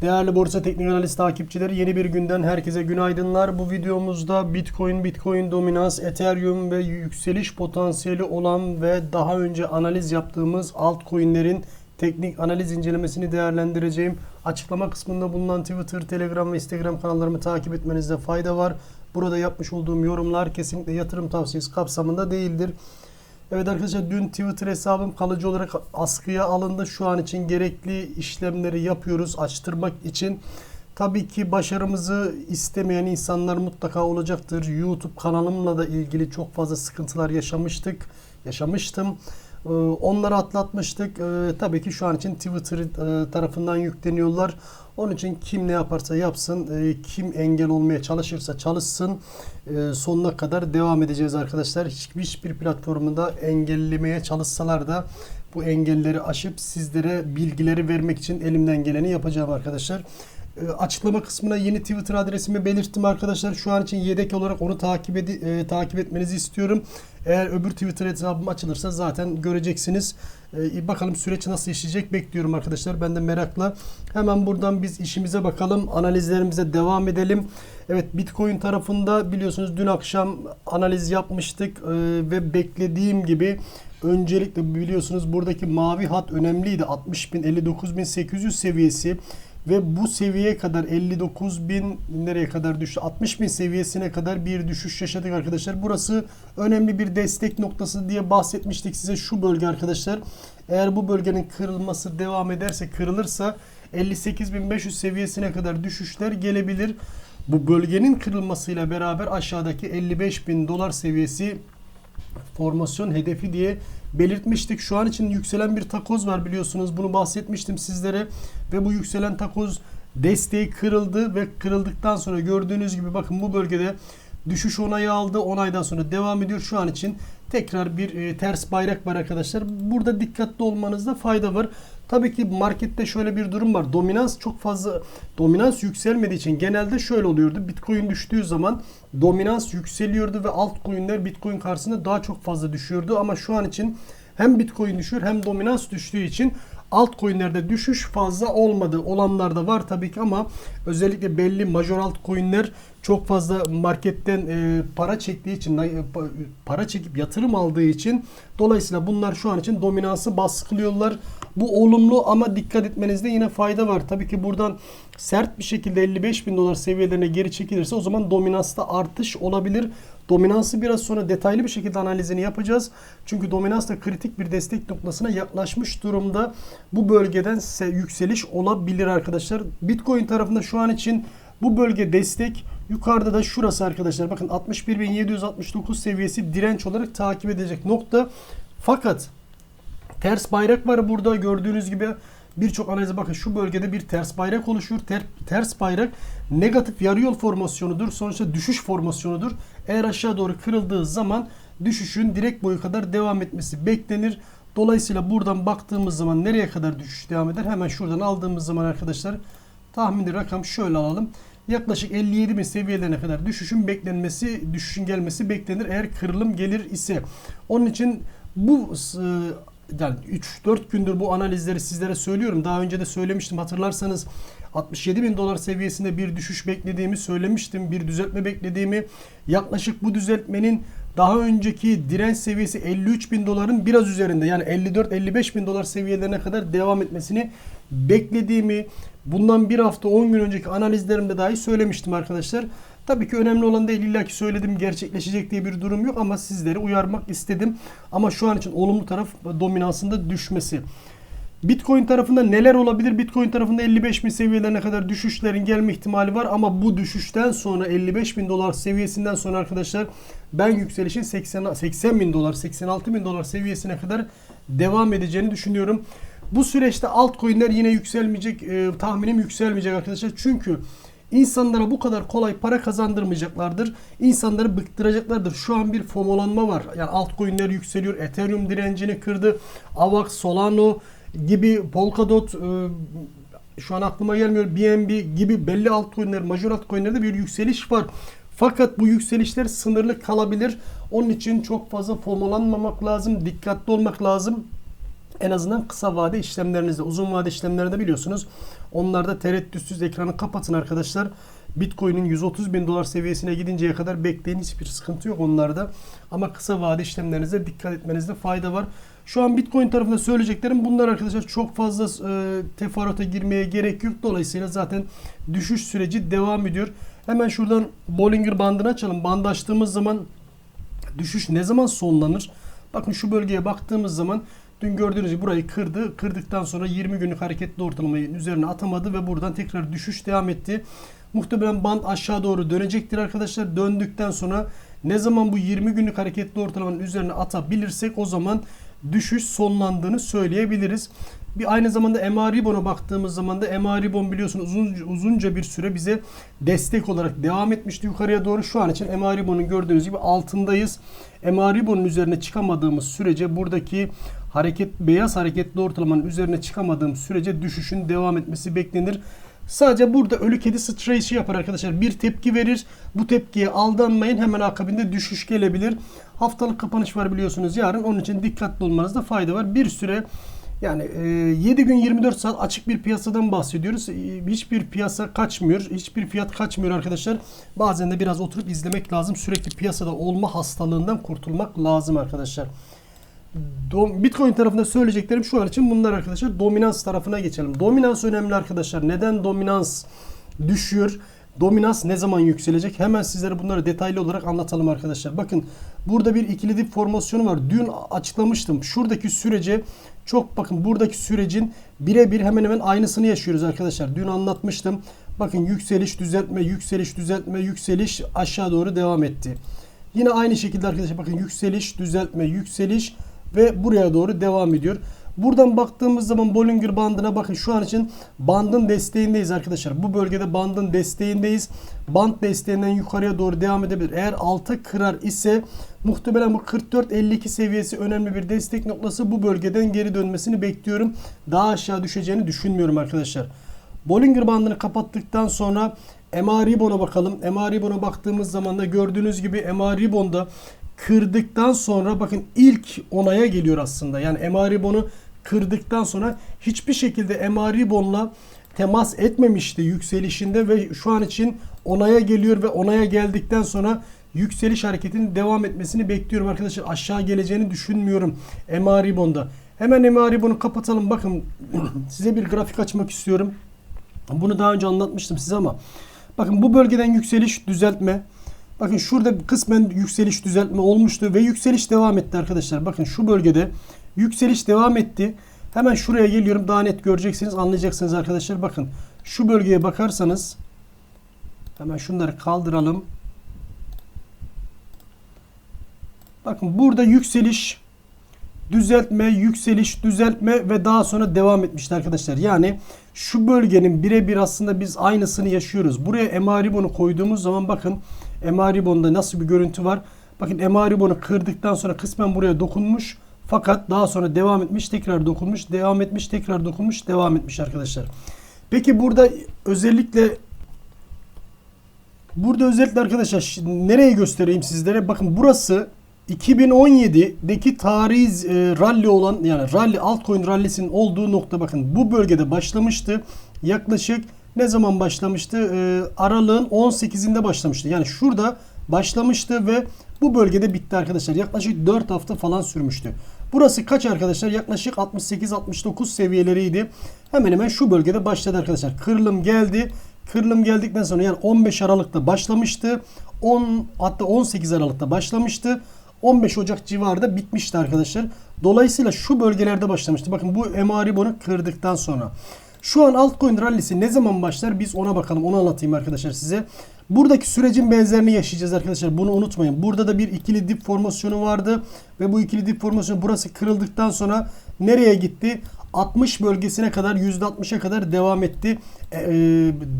Değerli Borsa Teknik Analiz takipçileri yeni bir günden herkese günaydınlar. Bu videomuzda Bitcoin, Bitcoin dominans, Ethereum ve yükseliş potansiyeli olan ve daha önce analiz yaptığımız altcoin'lerin teknik analiz incelemesini değerlendireceğim. Açıklama kısmında bulunan Twitter, Telegram ve Instagram kanallarımı takip etmenizde fayda var. Burada yapmış olduğum yorumlar kesinlikle yatırım tavsiyesi kapsamında değildir. Evet arkadaşlar dün Twitter hesabım kalıcı olarak askıya alındı. Şu an için gerekli işlemleri yapıyoruz açtırmak için. Tabii ki başarımızı istemeyen insanlar mutlaka olacaktır. YouTube kanalımla da ilgili çok fazla sıkıntılar yaşamıştık. Yaşamıştım. Ee, Onları atlatmıştık. Ee, Tabii ki şu an için Twitter e, tarafından yükleniyorlar. Onun için kim ne yaparsa yapsın, e, kim engel olmaya çalışırsa çalışsın e, sonuna kadar devam edeceğiz arkadaşlar. Hiçbir, platformunda engellemeye çalışsalar da bu engelleri aşıp sizlere bilgileri vermek için elimden geleni yapacağım arkadaşlar. E, Açıklama kısmına yeni Twitter adresimi belirttim arkadaşlar. Şu an için yedek olarak onu takip edi, e, takip etmenizi istiyorum. Eğer öbür Twitter hesabım açılırsa zaten göreceksiniz. E, bakalım süreç nasıl işleyecek bekliyorum arkadaşlar. Ben de merakla. Hemen buradan biz işimize bakalım. Analizlerimize devam edelim. Evet Bitcoin tarafında biliyorsunuz dün akşam analiz yapmıştık e, ve beklediğim gibi öncelikle biliyorsunuz buradaki mavi hat önemliydi. 60.000 59.800 seviyesi ve bu seviyeye kadar 59 bin nereye kadar düştü? 60 bin seviyesine kadar bir düşüş yaşadık arkadaşlar. Burası önemli bir destek noktası diye bahsetmiştik size şu bölge arkadaşlar. Eğer bu bölgenin kırılması devam ederse kırılırsa 58.500 seviyesine kadar düşüşler gelebilir. Bu bölgenin kırılmasıyla beraber aşağıdaki 55.000 dolar seviyesi formasyon hedefi diye belirtmiştik. Şu an için yükselen bir takoz var biliyorsunuz. Bunu bahsetmiştim sizlere. Ve bu yükselen takoz desteği kırıldı ve kırıldıktan sonra gördüğünüz gibi bakın bu bölgede düşüş onayı aldı. Onaydan sonra devam ediyor. Şu an için tekrar bir e, ters bayrak var arkadaşlar. Burada dikkatli olmanızda fayda var. Tabii ki markette şöyle bir durum var. Dominans çok fazla dominans yükselmediği için genelde şöyle oluyordu. Bitcoin düştüğü zaman dominans yükseliyordu ve altcoin'ler Bitcoin karşısında daha çok fazla düşüyordu ama şu an için hem Bitcoin düşüyor hem dominans düştüğü için altcoin'lerde düşüş fazla olmadı. Olanlar da var tabii ki ama özellikle belli major altcoin'ler çok fazla marketten e, para çektiği için e, pa- para çekip yatırım aldığı için dolayısıyla bunlar şu an için dominansı baskılıyorlar. Bu olumlu ama dikkat etmenizde yine fayda var. Tabii ki buradan sert bir şekilde 55 bin dolar seviyelerine geri çekilirse o zaman dominansta artış olabilir. Dominansı biraz sonra detaylı bir şekilde analizini yapacağız. Çünkü dominans da kritik bir destek noktasına yaklaşmış durumda. Bu bölgeden se- yükseliş olabilir arkadaşlar. Bitcoin tarafında şu an için bu bölge destek. Yukarıda da şurası arkadaşlar. Bakın 61.769 seviyesi direnç olarak takip edecek nokta. Fakat ters bayrak var burada gördüğünüz gibi birçok analize bakın şu bölgede bir ters bayrak oluşuyor. Ter- ters bayrak negatif yarı yol formasyonudur. Sonuçta düşüş formasyonudur. Eğer aşağı doğru kırıldığı zaman düşüşün direkt boyu kadar devam etmesi beklenir. Dolayısıyla buradan baktığımız zaman nereye kadar düşüş devam eder? Hemen şuradan aldığımız zaman arkadaşlar tahmini rakam şöyle alalım. Yaklaşık 57 bin seviyelerine kadar düşüşün beklenmesi, düşüşün gelmesi beklenir eğer kırılım gelir ise. Onun için bu e, yani 3-4 gündür bu analizleri sizlere söylüyorum. Daha önce de söylemiştim hatırlarsanız 67 bin dolar seviyesinde bir düşüş beklediğimi söylemiştim. Bir düzeltme beklediğimi. Yaklaşık bu düzeltmenin daha önceki direnç seviyesi 53 bin doların biraz üzerinde yani 54-55 bin dolar seviyelerine kadar devam etmesini beklediğimi bundan bir hafta 10 gün önceki analizlerimde dahi söylemiştim arkadaşlar. Tabii ki önemli olan değil illa ki söyledim gerçekleşecek diye bir durum yok ama sizleri uyarmak istedim. Ama şu an için olumlu taraf dominansında düşmesi. Bitcoin tarafında neler olabilir? Bitcoin tarafında 55 bin seviyelerine kadar düşüşlerin gelme ihtimali var ama bu düşüşten sonra 55 bin dolar seviyesinden sonra arkadaşlar ben yükselişin 80, 80 bin dolar 86 bin dolar seviyesine kadar devam edeceğini düşünüyorum. Bu süreçte altcoin'ler yine yükselmeyecek. E, tahminim yükselmeyecek arkadaşlar. Çünkü insanlara bu kadar kolay para kazandırmayacaklardır. İnsanları bıktıracaklardır. Şu an bir fomolanma var. Yani altcoin'ler yükseliyor. Ethereum direncini kırdı. AVAX, Solano gibi Polkadot e, şu an aklıma gelmiyor. BNB gibi belli altcoin'ler, major altcoin'lerde bir yükseliş var. Fakat bu yükselişler sınırlı kalabilir. Onun için çok fazla fomolanmamak lazım. Dikkatli olmak lazım. En azından kısa vade işlemlerinizde, uzun vade işlemlerde biliyorsunuz. Onlarda tereddütsüz ekranı kapatın arkadaşlar. Bitcoin'in 130 bin dolar seviyesine gidinceye kadar bekleyin. Hiçbir sıkıntı yok onlarda. Ama kısa vade işlemlerinizde dikkat etmenizde fayda var. Şu an Bitcoin tarafında söyleyeceklerim bunlar arkadaşlar. Çok fazla e, teferruata girmeye gerek yok. Dolayısıyla zaten düşüş süreci devam ediyor. Hemen şuradan Bollinger bandını açalım. Bandı açtığımız zaman düşüş ne zaman sonlanır? Bakın şu bölgeye baktığımız zaman dün gördüğünüz gibi burayı kırdı. Kırdıktan sonra 20 günlük hareketli ortalamayı üzerine atamadı ve buradan tekrar düşüş devam etti. Muhtemelen band aşağı doğru dönecektir arkadaşlar. Döndükten sonra ne zaman bu 20 günlük hareketli ortalamanın üzerine atabilirsek o zaman düşüş sonlandığını söyleyebiliriz. Bir aynı zamanda MA Ribon'a baktığımız zaman da MA Ribon biliyorsunuz uzun, uzunca bir süre bize destek olarak devam etmişti yukarıya doğru. Şu an için MA Ribon'un gördüğünüz gibi altındayız. MA Ribon'un üzerine çıkamadığımız sürece buradaki hareket beyaz hareketli ortalamanın üzerine çıkamadığım sürece düşüşün devam etmesi beklenir. Sadece burada ölü kedi sıçrayışı yapar arkadaşlar. Bir tepki verir. Bu tepkiye aldanmayın. Hemen akabinde düşüş gelebilir. Haftalık kapanış var biliyorsunuz yarın. Onun için dikkatli olmanızda fayda var. Bir süre yani 7 gün 24 saat açık bir piyasadan bahsediyoruz. Hiçbir piyasa kaçmıyor. Hiçbir fiyat kaçmıyor arkadaşlar. Bazen de biraz oturup izlemek lazım. Sürekli piyasada olma hastalığından kurtulmak lazım arkadaşlar. Bitcoin tarafında söyleyeceklerim şu an için bunlar arkadaşlar. Dominans tarafına geçelim. Dominans önemli arkadaşlar. Neden dominans düşüyor? Dominans ne zaman yükselecek? Hemen sizlere bunları detaylı olarak anlatalım arkadaşlar. Bakın burada bir ikili dip formasyonu var. Dün açıklamıştım. Şuradaki sürece çok bakın buradaki sürecin birebir hemen hemen aynısını yaşıyoruz arkadaşlar. Dün anlatmıştım. Bakın yükseliş, düzeltme, yükseliş, düzeltme, yükseliş aşağı doğru devam etti. Yine aynı şekilde arkadaşlar bakın yükseliş, düzeltme, yükseliş ve buraya doğru devam ediyor. Buradan baktığımız zaman Bollinger bandına bakın şu an için bandın desteğindeyiz arkadaşlar. Bu bölgede bandın desteğindeyiz. Band desteğinden yukarıya doğru devam edebilir. Eğer alta kırar ise muhtemelen bu 44-52 seviyesi önemli bir destek noktası. Bu bölgeden geri dönmesini bekliyorum. Daha aşağı düşeceğini düşünmüyorum arkadaşlar. Bollinger bandını kapattıktan sonra MA Ribon'a bakalım. MA Ribon'a baktığımız zaman da gördüğünüz gibi MA Ribon'da kırdıktan sonra bakın ilk onaya geliyor aslında. Yani MA Ribon'u kırdıktan sonra hiçbir şekilde MA Ribon'la temas etmemişti yükselişinde ve şu an için onaya geliyor ve onaya geldikten sonra yükseliş hareketinin devam etmesini bekliyorum arkadaşlar. Aşağı geleceğini düşünmüyorum MA Ribon'da. Hemen MA Ribon'u kapatalım. Bakın size bir grafik açmak istiyorum. Bunu daha önce anlatmıştım size ama bakın bu bölgeden yükseliş düzeltme Bakın şurada kısmen yükseliş düzeltme olmuştu ve yükseliş devam etti arkadaşlar. Bakın şu bölgede yükseliş devam etti. Hemen şuraya geliyorum. Daha net göreceksiniz, anlayacaksınız arkadaşlar. Bakın şu bölgeye bakarsanız hemen şunları kaldıralım. Bakın burada yükseliş, düzeltme, yükseliş, düzeltme ve daha sonra devam etmişti arkadaşlar. Yani şu bölgenin birebir aslında biz aynısını yaşıyoruz. Buraya MA ribonu koyduğumuz zaman bakın MA ribonda nasıl bir görüntü var. Bakın MA ribonu kırdıktan sonra kısmen buraya dokunmuş. Fakat daha sonra devam etmiş, tekrar dokunmuş, devam etmiş, tekrar dokunmuş, devam etmiş arkadaşlar. Peki burada özellikle burada özellikle arkadaşlar nereye göstereyim sizlere? Bakın burası 2017'deki tarihi e, rally olan yani rally altcoin rallisinin olduğu nokta bakın bu bölgede başlamıştı. Yaklaşık ne zaman başlamıştı? E, aralığın 18'inde başlamıştı. Yani şurada başlamıştı ve bu bölgede bitti arkadaşlar. Yaklaşık 4 hafta falan sürmüştü. Burası kaç arkadaşlar? Yaklaşık 68-69 seviyeleriydi. Hemen hemen şu bölgede başladı arkadaşlar. Kırılım geldi. Kırılım geldikten sonra yani 15 Aralık'ta başlamıştı. 10 hatta 18 Aralık'ta başlamıştı. 15 Ocak civarında bitmişti arkadaşlar. Dolayısıyla şu bölgelerde başlamıştı. Bakın bu MA kırdıktan sonra. Şu an altcoin rallisi ne zaman başlar biz ona bakalım. Onu anlatayım arkadaşlar size. Buradaki sürecin benzerini yaşayacağız arkadaşlar. Bunu unutmayın. Burada da bir ikili dip formasyonu vardı. Ve bu ikili dip formasyonu burası kırıldıktan sonra nereye gitti? 60 bölgesine kadar %60'a kadar devam etti e, e,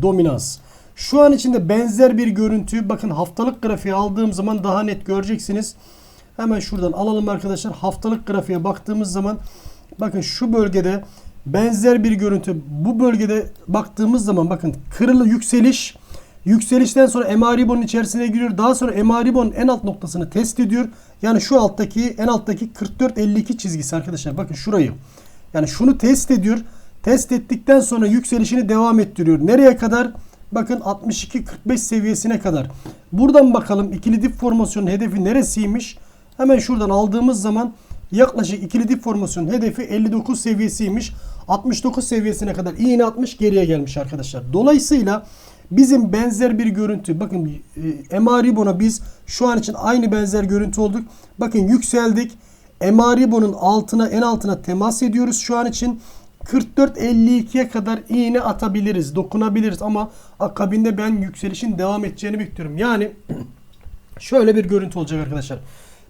dominans. Şu an içinde benzer bir görüntü. Bakın haftalık grafiği aldığım zaman daha net göreceksiniz. Hemen şuradan alalım arkadaşlar. Haftalık grafiğe baktığımız zaman bakın şu bölgede benzer bir görüntü. Bu bölgede baktığımız zaman bakın kırılı yükseliş Yükselişten sonra Emaribon'un içerisine giriyor. Daha sonra Emaribon'un en alt noktasını test ediyor. Yani şu alttaki en alttaki 44-52 çizgisi arkadaşlar. Bakın şurayı. Yani şunu test ediyor. Test ettikten sonra yükselişini devam ettiriyor. Nereye kadar? Bakın 62-45 seviyesine kadar. Buradan bakalım ikili dip formasyonun hedefi neresiymiş? Hemen şuradan aldığımız zaman yaklaşık ikili dip formasyonun hedefi 59 seviyesiymiş. 69 seviyesine kadar iğne atmış geriye gelmiş arkadaşlar. Dolayısıyla bizim benzer bir görüntü bakın e, MA Ribbon'a biz şu an için aynı benzer görüntü olduk. Bakın yükseldik. MA Ribbon'un altına en altına temas ediyoruz şu an için. 44.52'ye kadar iğne atabiliriz, dokunabiliriz ama akabinde ben yükselişin devam edeceğini bekliyorum. Yani şöyle bir görüntü olacak arkadaşlar.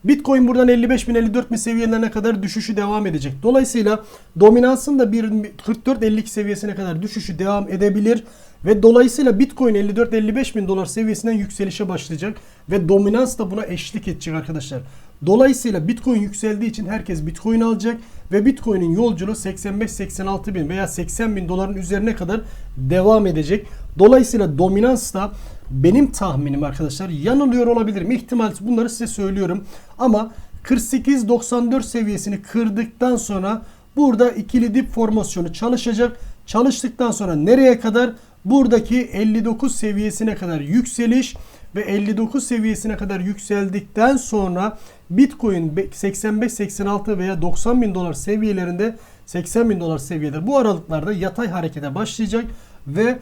Bitcoin buradan 55 bin 54 bin seviyelerine kadar düşüşü devam edecek. Dolayısıyla dominansın da bir 44-52 seviyesine kadar düşüşü devam edebilir. Ve dolayısıyla Bitcoin 54-55 bin dolar seviyesinden yükselişe başlayacak. Ve dominans da buna eşlik edecek arkadaşlar. Dolayısıyla Bitcoin yükseldiği için herkes Bitcoin alacak. Ve Bitcoin'in yolculuğu 85-86 bin veya 80 bin doların üzerine kadar devam edecek. Dolayısıyla dominans da benim tahminim arkadaşlar yanılıyor olabilirim. İhtimal bunları size söylüyorum. Ama 48-94 seviyesini kırdıktan sonra burada ikili dip formasyonu çalışacak. Çalıştıktan sonra nereye kadar? Buradaki 59 seviyesine kadar yükseliş ve 59 seviyesine kadar yükseldikten sonra Bitcoin 85-86 veya 90 bin dolar seviyelerinde 80 bin dolar seviyede bu aralıklarda yatay harekete başlayacak ve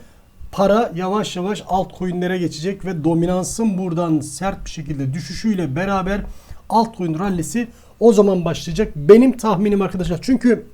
para yavaş yavaş altcoin'lere geçecek ve dominansın buradan sert bir şekilde düşüşüyle beraber altcoin rallisi o zaman başlayacak. Benim tahminim arkadaşlar. Çünkü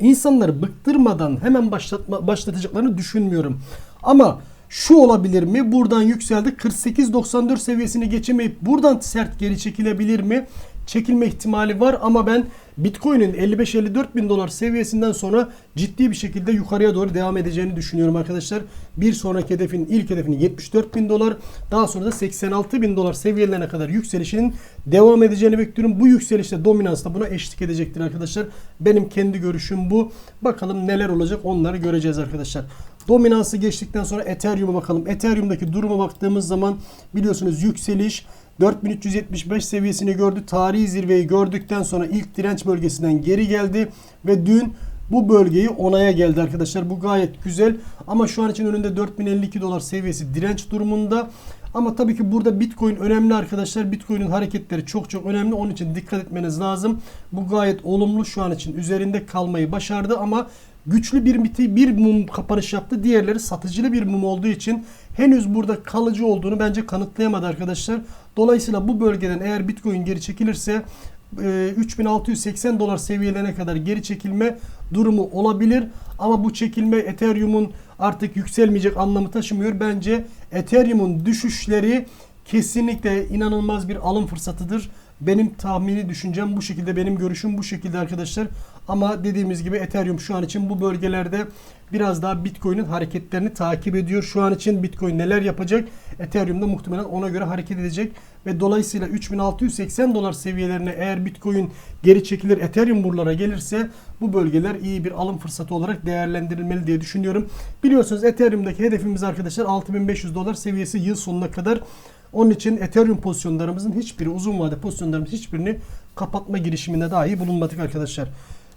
insanları bıktırmadan hemen başlatma, başlatacaklarını düşünmüyorum. Ama şu olabilir mi? Buradan yükseldi. 48-94 seviyesini geçemeyip buradan sert geri çekilebilir mi? Çekilme ihtimali var ama ben Bitcoin'in 55-54 bin dolar seviyesinden sonra ciddi bir şekilde yukarıya doğru devam edeceğini düşünüyorum arkadaşlar. Bir sonraki hedefin ilk hedefinin 74 bin dolar daha sonra da 86 bin dolar seviyelerine kadar yükselişinin devam edeceğini bekliyorum. Bu yükselişte dominans da buna eşlik edecektir arkadaşlar. Benim kendi görüşüm bu. Bakalım neler olacak onları göreceğiz arkadaşlar. Dominansı geçtikten sonra Ethereum'a bakalım. Ethereum'daki duruma baktığımız zaman biliyorsunuz yükseliş 4375 seviyesini gördü. Tarihi zirveyi gördükten sonra ilk direnç bölgesinden geri geldi ve dün bu bölgeyi onaya geldi arkadaşlar. Bu gayet güzel ama şu an için önünde 4052 dolar seviyesi direnç durumunda. Ama tabii ki burada Bitcoin önemli arkadaşlar. Bitcoin'in hareketleri çok çok önemli. Onun için dikkat etmeniz lazım. Bu gayet olumlu şu an için üzerinde kalmayı başardı ama güçlü bir bir mum kapanış yaptı. Diğerleri satıcılı bir mum olduğu için henüz burada kalıcı olduğunu bence kanıtlayamadı arkadaşlar. Dolayısıyla bu bölgeden eğer Bitcoin geri çekilirse 3680 dolar seviyelerine kadar geri çekilme durumu olabilir. Ama bu çekilme Ethereum'un artık yükselmeyecek anlamı taşımıyor. Bence Ethereum'un düşüşleri kesinlikle inanılmaz bir alım fırsatıdır. Benim tahmini düşüncem bu şekilde, benim görüşüm bu şekilde arkadaşlar. Ama dediğimiz gibi Ethereum şu an için bu bölgelerde biraz daha Bitcoin'in hareketlerini takip ediyor. Şu an için Bitcoin neler yapacak? Ethereum da muhtemelen ona göre hareket edecek ve dolayısıyla 3680 dolar seviyelerine eğer Bitcoin geri çekilir, Ethereum buralara gelirse bu bölgeler iyi bir alım fırsatı olarak değerlendirilmeli diye düşünüyorum. Biliyorsunuz Ethereum'daki hedefimiz arkadaşlar 6500 dolar seviyesi yıl sonuna kadar. Onun için Ethereum pozisyonlarımızın hiçbiri uzun vade pozisyonlarımızın hiçbirini kapatma girişiminde dahi bulunmadık arkadaşlar.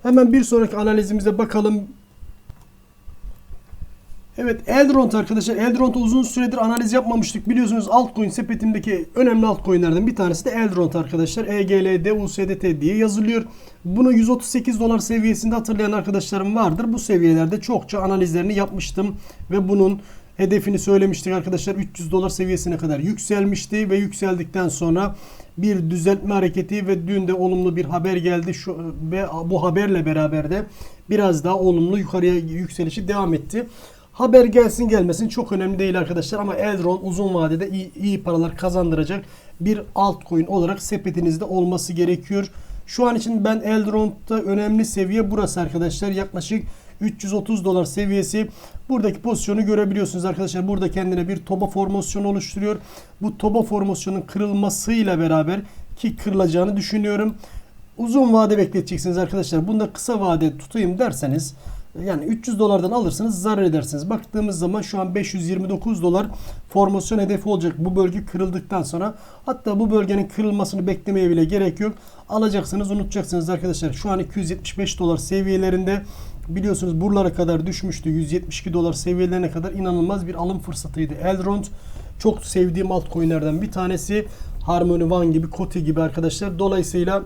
Hemen bir sonraki analizimize bakalım. Evet Eldront arkadaşlar. Eldront uzun süredir analiz yapmamıştık. Biliyorsunuz altcoin sepetimdeki önemli altcoinlerden bir tanesi de Eldront arkadaşlar. EGLD, USDT diye yazılıyor. Bunu 138 dolar seviyesinde hatırlayan arkadaşlarım vardır. Bu seviyelerde çokça analizlerini yapmıştım. Ve bunun hedefini söylemiştik arkadaşlar. 300 dolar seviyesine kadar yükselmişti. Ve yükseldikten sonra bir düzeltme hareketi ve dün de olumlu bir haber geldi. Şu, ve bu haberle beraber de biraz daha olumlu yukarıya yükselişi devam etti. Haber gelsin gelmesin çok önemli değil arkadaşlar ama Eldron uzun vadede iyi, iyi paralar kazandıracak bir altcoin olarak sepetinizde olması gerekiyor. Şu an için ben Eldron'da önemli seviye burası arkadaşlar. Yaklaşık 330 dolar seviyesi. Buradaki pozisyonu görebiliyorsunuz arkadaşlar. Burada kendine bir toba formasyonu oluşturuyor. Bu toba formasyonun kırılmasıyla beraber ki kırılacağını düşünüyorum. Uzun vade bekleteceksiniz arkadaşlar. Bunda kısa vade tutayım derseniz Yani 300 dolardan alırsınız zarar edersiniz. Baktığımız zaman şu an 529 dolar formasyon hedefi olacak bu bölge kırıldıktan sonra. Hatta bu bölgenin kırılmasını beklemeye bile gerek yok. Alacaksınız unutacaksınız arkadaşlar. Şu an 275 dolar seviyelerinde biliyorsunuz buralara kadar düşmüştü. 172 dolar seviyelerine kadar inanılmaz bir alım fırsatıydı. Elrond çok sevdiğim altcoin'lerden bir tanesi. Harmony One gibi, Kote gibi arkadaşlar. Dolayısıyla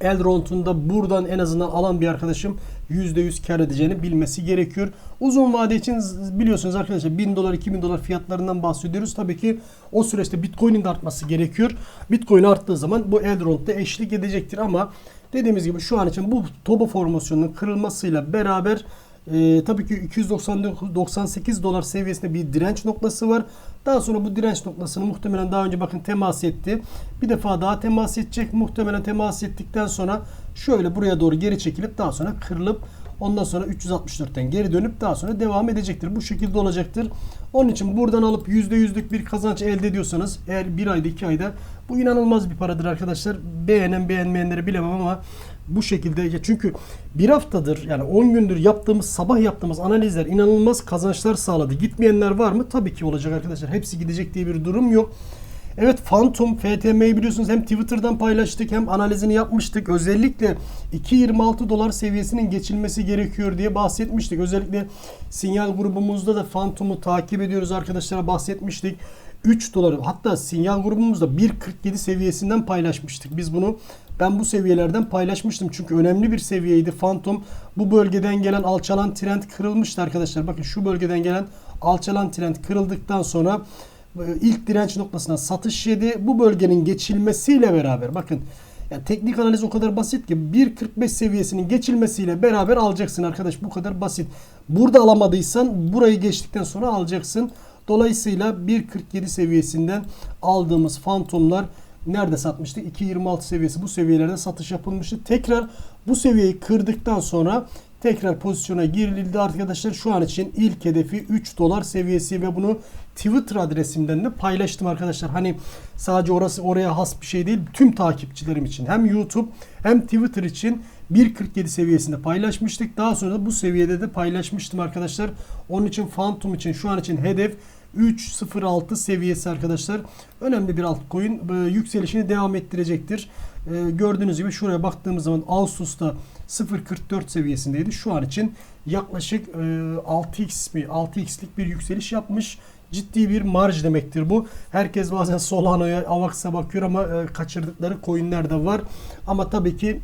Elrond'un da buradan en azından alan bir arkadaşım %100 kar edeceğini bilmesi gerekiyor. Uzun vade için biliyorsunuz arkadaşlar 1000 dolar 2000 dolar fiyatlarından bahsediyoruz. Tabii ki o süreçte Bitcoin'in de artması gerekiyor. Bitcoin arttığı zaman bu Elrond da eşlik edecektir ama dediğimiz gibi şu an için bu Toba formasyonunun kırılmasıyla beraber e, tabii ki 298 dolar seviyesinde bir direnç noktası var. Daha sonra bu direnç noktasını muhtemelen daha önce bakın temas etti. Bir defa daha temas edecek. Muhtemelen temas ettikten sonra şöyle buraya doğru geri çekilip daha sonra kırılıp ondan sonra 364'ten geri dönüp daha sonra devam edecektir. Bu şekilde olacaktır. Onun için buradan alıp %100'lük bir kazanç elde ediyorsanız eğer bir ayda iki ayda bu inanılmaz bir paradır arkadaşlar. Beğenen beğenmeyenleri bilemem ama bu şekilde çünkü bir haftadır yani 10 gündür yaptığımız sabah yaptığımız analizler inanılmaz kazançlar sağladı. Gitmeyenler var mı? Tabii ki olacak arkadaşlar. Hepsi gidecek diye bir durum yok. Evet Phantom FTM'yi biliyorsunuz hem Twitter'dan paylaştık hem analizini yapmıştık. Özellikle 2.26 dolar seviyesinin geçilmesi gerekiyor diye bahsetmiştik. Özellikle sinyal grubumuzda da Phantom'u takip ediyoruz arkadaşlara bahsetmiştik. 3 dolar hatta sinyal grubumuzda 1.47 seviyesinden paylaşmıştık. Biz bunu ben bu seviyelerden paylaşmıştım. Çünkü önemli bir seviyeydi. Phantom bu bölgeden gelen alçalan trend kırılmıştı arkadaşlar. Bakın şu bölgeden gelen alçalan trend kırıldıktan sonra e, ilk direnç noktasına satış yedi. Bu bölgenin geçilmesiyle beraber bakın yani teknik analiz o kadar basit ki 1.45 seviyesinin geçilmesiyle beraber alacaksın arkadaş. Bu kadar basit. Burada alamadıysan burayı geçtikten sonra alacaksın. Dolayısıyla 1.47 seviyesinden aldığımız fantomlar nerede satmıştık? 2.26 seviyesi bu seviyelerde satış yapılmıştı. Tekrar bu seviyeyi kırdıktan sonra tekrar pozisyona girildi arkadaşlar. Şu an için ilk hedefi 3 dolar seviyesi ve bunu Twitter adresimden de paylaştım arkadaşlar. Hani sadece orası oraya has bir şey değil. Tüm takipçilerim için hem YouTube hem Twitter için 1.47 seviyesinde paylaşmıştık. Daha sonra da bu seviyede de paylaşmıştım arkadaşlar. Onun için Phantom için şu an için hedef 3.06 seviyesi arkadaşlar. Önemli bir altcoin. E, yükselişini devam ettirecektir. E, gördüğünüz gibi şuraya baktığımız zaman Ağustos'ta 0.44 seviyesindeydi. Şu an için yaklaşık e, 6x mi 6x'lik bir yükseliş yapmış. Ciddi bir marj demektir bu. Herkes bazen Solana'ya, Avax'a bakıyor ama e, kaçırdıkları coinler de var. Ama tabii ki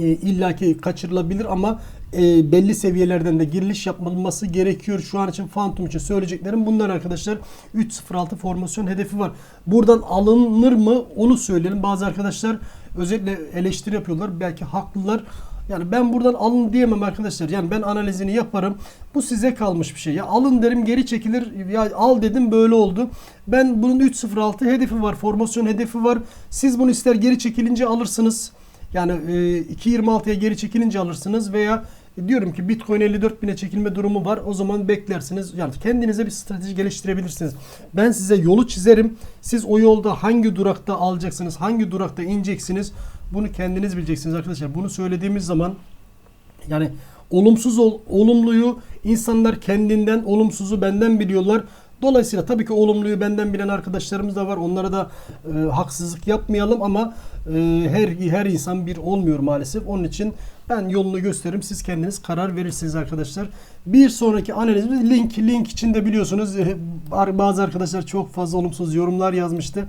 e, illaki kaçırılabilir ama e, belli seviyelerden de giriliş yapılması gerekiyor. Şu an için Phantom için söyleyeceklerim bunlar arkadaşlar. 3.06 formasyon hedefi var. Buradan alınır mı onu söyleyelim. Bazı arkadaşlar özellikle eleştiri yapıyorlar. Belki haklılar. Yani ben buradan alın diyemem arkadaşlar. Yani ben analizini yaparım. Bu size kalmış bir şey. Ya alın derim geri çekilir. Ya al dedim böyle oldu. Ben bunun 3.06 hedefi var. Formasyon hedefi var. Siz bunu ister geri çekilince alırsınız. Yani e, 2.26'ya geri çekilince alırsınız veya diyorum ki Bitcoin 54 bine çekilme durumu var. O zaman beklersiniz. Yani kendinize bir strateji geliştirebilirsiniz. Ben size yolu çizerim. Siz o yolda hangi durakta alacaksınız, hangi durakta ineceksiniz bunu kendiniz bileceksiniz arkadaşlar. Bunu söylediğimiz zaman yani olumsuz ol, olumluyu insanlar kendinden, olumsuzu benden biliyorlar. Dolayısıyla tabii ki olumluyu benden bilen arkadaşlarımız da var. Onlara da e, haksızlık yapmayalım ama e, her her insan bir olmuyor maalesef. Onun için ben yolunu gösteririm. Siz kendiniz karar verirsiniz arkadaşlar. Bir sonraki analizimiz link. Link içinde biliyorsunuz e, bazı arkadaşlar çok fazla olumsuz yorumlar yazmıştı.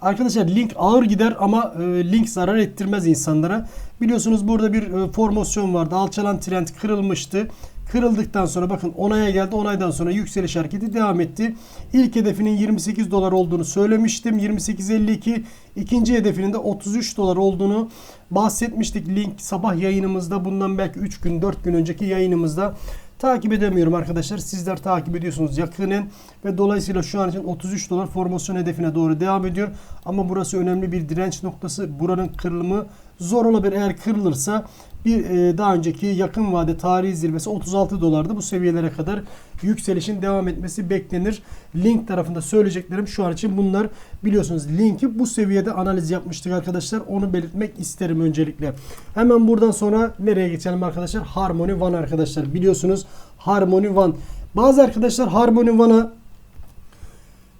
Arkadaşlar link ağır gider ama e, link zarar ettirmez insanlara. Biliyorsunuz burada bir e, formasyon vardı. Alçalan trend kırılmıştı. Kırıldıktan sonra bakın onaya geldi. Onaydan sonra yükseliş hareketi devam etti. İlk hedefinin 28 dolar olduğunu söylemiştim. 28.52. İkinci hedefinin de 33 dolar olduğunu bahsetmiştik. Link sabah yayınımızda bundan belki 3 gün 4 gün önceki yayınımızda takip edemiyorum arkadaşlar. Sizler takip ediyorsunuz yakinen ve dolayısıyla şu an için 33 dolar formasyon hedefine doğru devam ediyor. Ama burası önemli bir direnç noktası. Buranın kırılımı zor olabilir. Eğer kırılırsa bir e, daha önceki yakın vade tarihi zirvesi 36 dolardı. Bu seviyelere kadar yükselişin devam etmesi beklenir. Link tarafında söyleyeceklerim şu an için bunlar. Biliyorsunuz linki bu seviyede analiz yapmıştık arkadaşlar. Onu belirtmek isterim öncelikle. Hemen buradan sonra nereye geçelim arkadaşlar? Harmony One arkadaşlar. Biliyorsunuz Harmony One. Bazı arkadaşlar Harmony One'a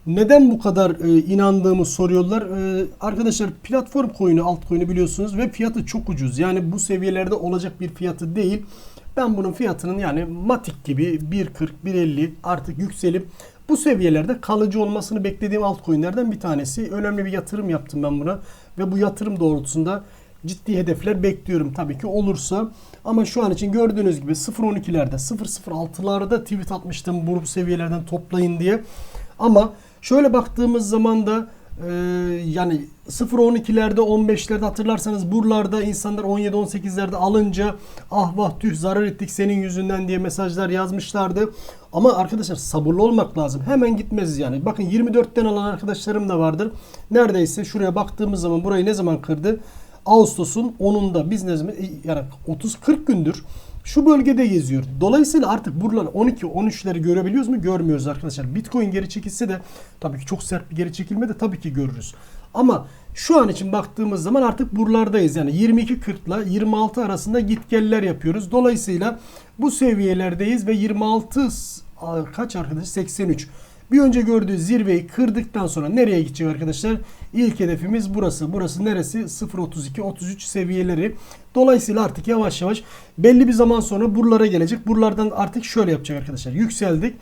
neden bu kadar e, inandığımı soruyorlar. E, arkadaşlar platform coin'i altcoin'i biliyorsunuz ve fiyatı çok ucuz. Yani bu seviyelerde olacak bir fiyatı değil. Ben bunun fiyatının yani Matic gibi 1.40 1.50 artık yükselip bu seviyelerde kalıcı olmasını beklediğim altcoin'lerden bir tanesi. Önemli bir yatırım yaptım ben buna ve bu yatırım doğrultusunda ciddi hedefler bekliyorum tabii ki olursa. Ama şu an için gördüğünüz gibi 0.12'lerde 0.06'larda tweet atmıştım bu seviyelerden toplayın diye. Ama şöyle baktığımız zaman da e, yani 0.12'lerde 15'lerde hatırlarsanız buralarda insanlar 17-18'lerde alınca ah vah tüh zarar ettik senin yüzünden diye mesajlar yazmışlardı. Ama arkadaşlar sabırlı olmak lazım. Hemen gitmez yani. Bakın 24'ten alan arkadaşlarım da vardır. Neredeyse şuraya baktığımız zaman burayı ne zaman kırdı? Ağustos'un 10'unda biz ne zaman yani 30-40 gündür şu bölgede geziyor. Dolayısıyla artık buralar 12-13'leri görebiliyoruz mu? Görmüyoruz arkadaşlar. Bitcoin geri çekilse de tabii ki çok sert bir geri çekilme de tabii ki görürüz. Ama şu an için baktığımız zaman artık buralardayız. Yani 22.40 ile 26 arasında gitgeller yapıyoruz. Dolayısıyla bu seviyelerdeyiz ve 26 kaç arkadaş? 83. Bir önce gördüğü zirveyi kırdıktan sonra nereye gidecek arkadaşlar? İlk hedefimiz burası. Burası neresi? 0.32 33 seviyeleri. Dolayısıyla artık yavaş yavaş belli bir zaman sonra buralara gelecek. Buralardan artık şöyle yapacak arkadaşlar. Yükseldik.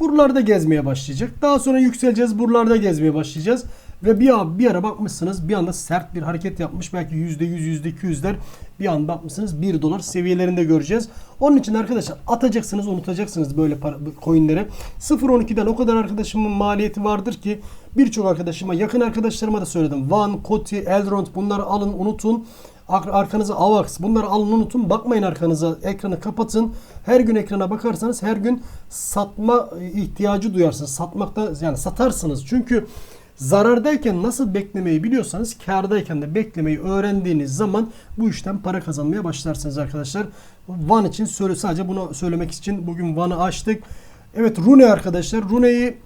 Buralarda gezmeye başlayacak. Daha sonra yükseleceğiz. Buralarda gezmeye başlayacağız. Ve bir, bir ara bakmışsınız bir anda sert bir hareket yapmış. Belki %100, %200'ler bir an bakmışsınız 1 dolar seviyelerinde göreceğiz. Onun için arkadaşlar atacaksınız unutacaksınız böyle para, coinleri. 0.12'den o kadar arkadaşımın maliyeti vardır ki birçok arkadaşıma yakın arkadaşlarıma da söyledim. Van, Koti, Elrond bunları alın unutun. Arkanıza AVAX bunları alın unutun. Bakmayın arkanıza ekranı kapatın. Her gün ekrana bakarsanız her gün satma ihtiyacı duyarsınız. Satmakta yani satarsınız. Çünkü Zarardayken nasıl beklemeyi biliyorsanız kardayken de beklemeyi öğrendiğiniz zaman bu işten para kazanmaya başlarsınız arkadaşlar. Van için söyle sadece bunu söylemek için bugün Van'ı açtık. Evet Rune arkadaşlar. Rune'yi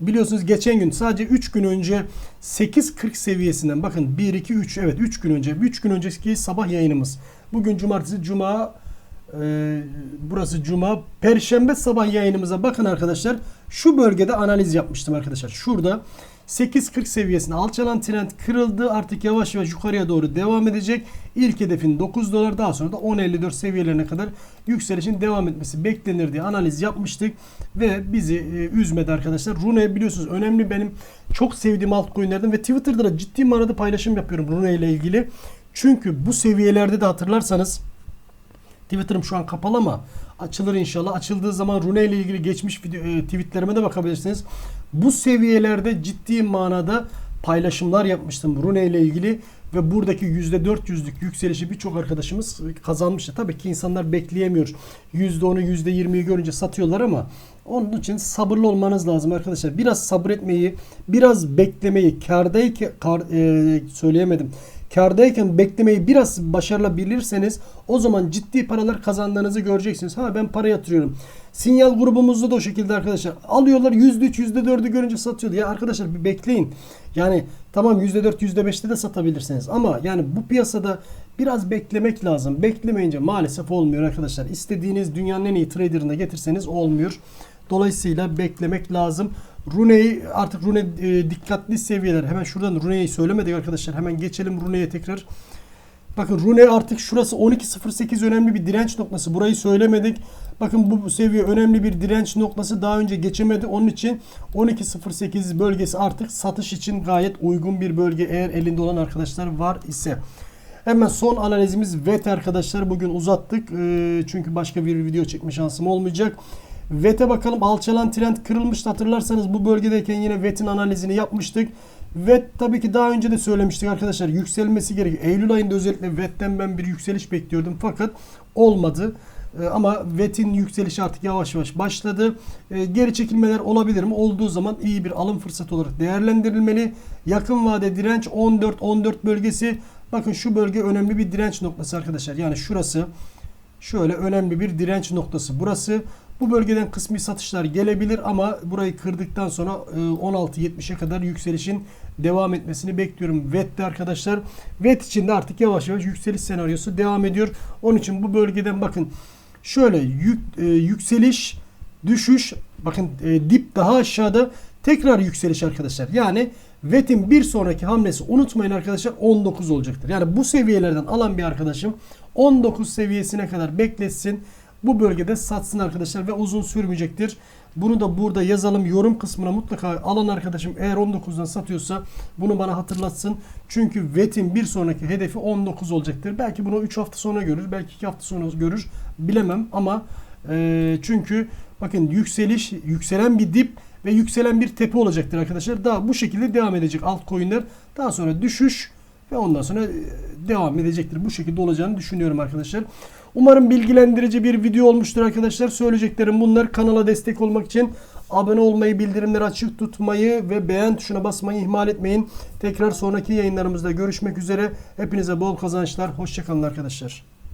biliyorsunuz geçen gün sadece 3 gün önce 8.40 seviyesinden bakın 1 2 3 evet 3 gün önce 3 gün önceki sabah yayınımız. Bugün cumartesi cuma e, burası cuma perşembe sabah yayınımıza bakın arkadaşlar. Şu bölgede analiz yapmıştım arkadaşlar. Şurada 8.40 seviyesinde alçalan trend kırıldı. Artık yavaş yavaş yukarıya doğru devam edecek. İlk hedefin 9 dolar daha sonra da 10.54 seviyelerine kadar yükselişin devam etmesi beklenir diye analiz yapmıştık. Ve bizi e, üzmedi arkadaşlar. Rune biliyorsunuz önemli benim çok sevdiğim altcoin'lerden ve Twitter'da da ciddi manada paylaşım yapıyorum Rune ile ilgili. Çünkü bu seviyelerde de hatırlarsanız Twitter'ım şu an kapalı ama açılır inşallah. Açıldığı zaman Rune ile ilgili geçmiş video, e, tweetlerime de bakabilirsiniz. Bu seviyelerde ciddi manada paylaşımlar yapmıştım Rune ile ilgili ve buradaki %400'lük yükselişi birçok arkadaşımız kazanmıştı. Tabii ki insanlar bekleyemiyor. %10'u %20'yi görünce satıyorlar ama onun için sabırlı olmanız lazım arkadaşlar. Biraz sabır etmeyi, biraz beklemeyi, kardayken kar, e, söyleyemedim kardayken beklemeyi biraz başarılabilirseniz o zaman ciddi paralar kazandığınızı göreceksiniz. Ha ben para yatırıyorum. Sinyal grubumuzda da o şekilde arkadaşlar. Alıyorlar %3 %4'ü görünce satıyordu. Ya arkadaşlar bir bekleyin. Yani tamam %4 %5'te de satabilirsiniz. Ama yani bu piyasada biraz beklemek lazım. Beklemeyince maalesef olmuyor arkadaşlar. İstediğiniz dünyanın en iyi trader'ına getirseniz olmuyor. Dolayısıyla beklemek lazım. Rune'yi artık Rune e, dikkatli seviyeler. Hemen şuradan Rune'yi söylemedik arkadaşlar. Hemen geçelim Rune'ye tekrar. Bakın Rune artık şurası 12.08 önemli bir direnç noktası. Burayı söylemedik. Bakın bu seviye önemli bir direnç noktası. Daha önce geçemedi. Onun için 12.08 bölgesi artık satış için gayet uygun bir bölge. Eğer elinde olan arkadaşlar var ise. Hemen son analizimiz VET arkadaşlar. Bugün uzattık. E, çünkü başka bir video çekme şansım olmayacak. VET'e bakalım. Alçalan trend kırılmıştı. Hatırlarsanız bu bölgedeyken yine VET'in analizini yapmıştık. VET tabii ki daha önce de söylemiştik arkadaşlar. Yükselmesi gerekiyor. Eylül ayında özellikle VET'ten ben bir yükseliş bekliyordum. Fakat olmadı. Ee, ama VET'in yükselişi artık yavaş yavaş başladı. Ee, geri çekilmeler olabilir mi? Olduğu zaman iyi bir alım fırsatı olarak değerlendirilmeli. Yakın vade direnç 14-14 bölgesi Bakın şu bölge önemli bir direnç noktası arkadaşlar. Yani şurası şöyle önemli bir direnç noktası. Burası bu bölgeden kısmi satışlar gelebilir ama burayı kırdıktan sonra e, 16.70'e kadar yükselişin devam etmesini bekliyorum. VET'te arkadaşlar. VET için de artık yavaş yavaş yükseliş senaryosu devam ediyor. Onun için bu bölgeden bakın şöyle yük, e, yükseliş, düşüş, bakın e, dip daha aşağıda tekrar yükseliş arkadaşlar. Yani VET'in bir sonraki hamlesi unutmayın arkadaşlar 19 olacaktır. Yani bu seviyelerden alan bir arkadaşım 19 seviyesine kadar bekletsin. Bu bölgede satsın arkadaşlar ve uzun sürmeyecektir. Bunu da burada yazalım. Yorum kısmına mutlaka alan arkadaşım eğer 19'dan satıyorsa bunu bana hatırlatsın. Çünkü VET'in bir sonraki hedefi 19 olacaktır. Belki bunu 3 hafta sonra görür. Belki 2 hafta sonra görür. Bilemem ama e, çünkü bakın yükseliş, yükselen bir dip ve yükselen bir tepe olacaktır arkadaşlar. Daha bu şekilde devam edecek altcoin'ler. Daha sonra düşüş ve ondan sonra e, devam edecektir. Bu şekilde olacağını düşünüyorum arkadaşlar. Umarım bilgilendirici bir video olmuştur arkadaşlar. Söyleyeceklerim bunlar. Kanala destek olmak için abone olmayı, bildirimleri açık tutmayı ve beğen tuşuna basmayı ihmal etmeyin. Tekrar sonraki yayınlarımızda görüşmek üzere. Hepinize bol kazançlar. Hoşçakalın arkadaşlar.